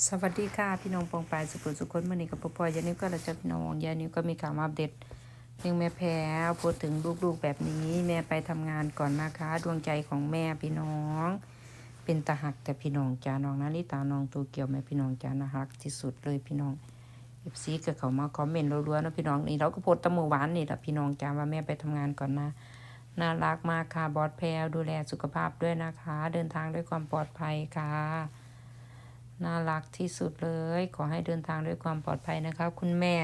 สวัสดีค่ะพี่น้องปองปายสุขุสุขคนมื่อนี้กับพ่อพอยยานิวก็เราจะพี่น้องยานิวก็มีข่าวมาอัปเดตเรื่องแม่แพรวพูดถึงลูกๆแบบนี้ แม่ไปทำงานก่อนนะคะ ดวงใจของแม่พี่น้อง เป็นตาหักแต่พี่น้องจ้าน้องนาริตาน้องตัวเกี่ยวแม่พี่น้องจ้านะฮักที่สุดเลยพี่น้องเอฟซีก็เขามาคอมเมนต์รัวๆนะพี่น้องนี่เราก็โพสต์ตะมือหวานนี่แหละพี่น้องจ้าว่าแม่ไปทำงานก่อนนะน่ารักมากค่ะบอสแพรวดูแลสุขภาพด้วยนะคะ เดินทางด้วยความปลอดภัยค่ะ น่ารักที่สุดเลย ขอให้เดินทางด้วยความปลอดภัยนะคะคุณแม่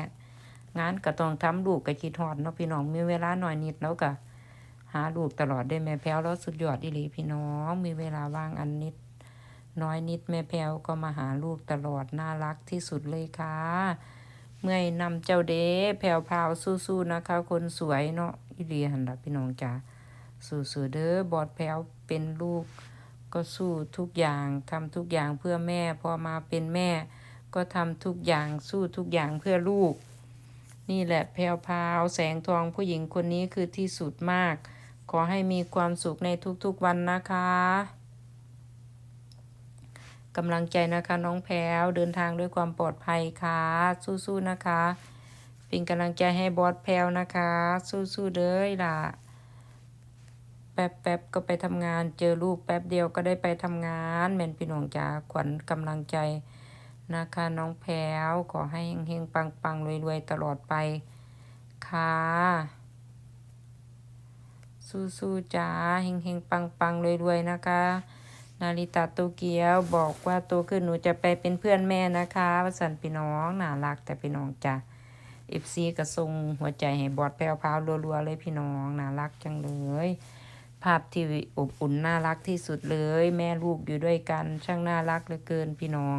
งานก็ต้องทำลูกกับคิดฮอดเนาะพี่น้องมีเวลาหน่อยนิดแล้วก็หาลูกตลอดได้แม่แพ้วแล้วสุดยอดอีหลีพี่น้อง มีเวลาว่างอันนิด น้อยนิดแม่แพ้วก็มาหาลูกตลอดน่ารักที่สุดเลยค่ะ เมื่อยนำเจ้าเด้แผ่วพาวสู้ๆนะคะ คนสวยเนาะอีหลีหันละพี่น้องจ้าสู้ๆเด้อบอดแพ้วเป็นลูก ก็สู้ทุกอย่างทำทุกอย่างเพื่อแม่ พอมาเป็นแม่ ก็ทำทุกอย่างสู้ทุกอย่างเพื่อลูก นี่แหละแพรวพาวแสงทองผู้หญิงคนนี้คือที่สุดมาก ขอให้มีความสุขในทุกๆวันนะคะกำลังใจนะคะน้องแพรวเดินทางด้วยความปลอดภัยค่ะ สู้ๆนะคะ เป็นกำลังใจให้บอสแพรวนะคะ สู้ๆเด้อล่ะ ป๊บแป๊บก็ไปทำงาน เจอลูกแป๊บเดียวก็ได้ไปทำงานแม่นพี่น้องจ๋าขวัญกำลังใจนะคะน้องแพรวขอให้เฮงๆปังๆรวยๆตลอดไปค่ะสู้ๆจ้าเฮงๆปังๆรวยๆนะคะ นาริตาโตเกียวบอกว่าโตขึ้นหนูจะไปเป็นเพื่อนแม่นะคะวสันพี่น้องน่ารักแต่พี่น้องจ้ะเอฟซีกระทรงหัวใจให้บอดแพรวพราวรัวๆเลยพี่น้องน่ารักจังเลย ภาพที่อบอุ่นน่ารักที่สุดเลย แม่ลูกอยู่ด้วยกัน ช่างน่ารักเหลือเกินพี่น้อง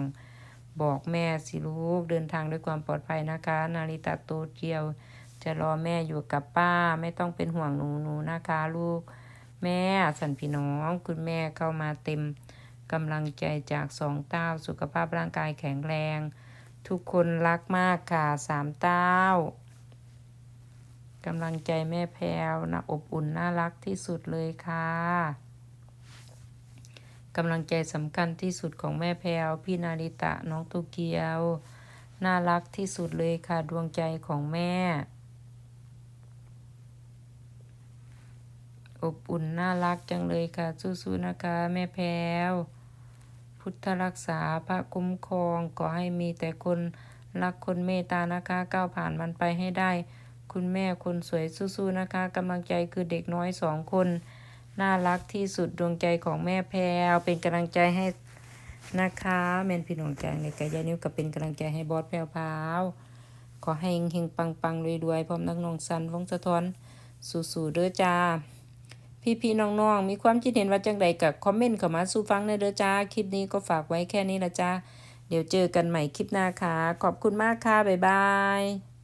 บอกแม่สิลูกเดินทางด้วยความปลอดภัยนะคะ นาริตาโตเกียว จะรอแม่อยู่กับป้า ไม่ต้องเป็นห่วงหนูหนูนะคะลูก แม่สันพี่น้อง คุณแม่เข้ามาเต็มกำลังใจจากสองเต้าสุขภาพร่างกายแข็งแรง ทุกคนรักมากค่ะสามเต้า กำลังใจแม่แพรวนะอบอุ่นน่ารักที่สุดเลยค่ะกำลังใจสำคัญที่สุดของแม่แพรวพี่นาริตะน้องตุเกียว น่ารักที่สุดเลยค่ะดวงใจของแม่ อบอุ่นน่ารักจังเลยค่ะสู้ๆนะคะ แม่แพรวพุทธรักษาพระคุ้มครอง ขอให้มีแต่คนรักคนเมตตานะคะ ก้าวผ่านมันไปให้ได้ คุณแม่คนสวยสู้ๆนะคะกำลังใจคือเด็กน้อยสองคน น่ารักที่สุดดวงใจของแม่แพรวเป็นกำลังใจให้นะคะแมนพี่น้องใจในกายานิ้วก็เป็นกำลังใจให้บอสแพรวพาวขอให้เฮงๆปังๆรวยๆพร้อมนักน้องสันวงสะท้อนสู้ๆเด้อจ้าพี่ๆน้องๆมีความคิดเห็นว่าจังใดกับคอมเมนต์เข้ามาสู่ฟังในเด้อจ้าคลิปนี้ก็ฝากไว้แค่นี้ละจ้าเดี๋ยวเจอกันใหม่คลิปหน้าค่ะ ขอบคุณมากค่ะ บ๊ายบาย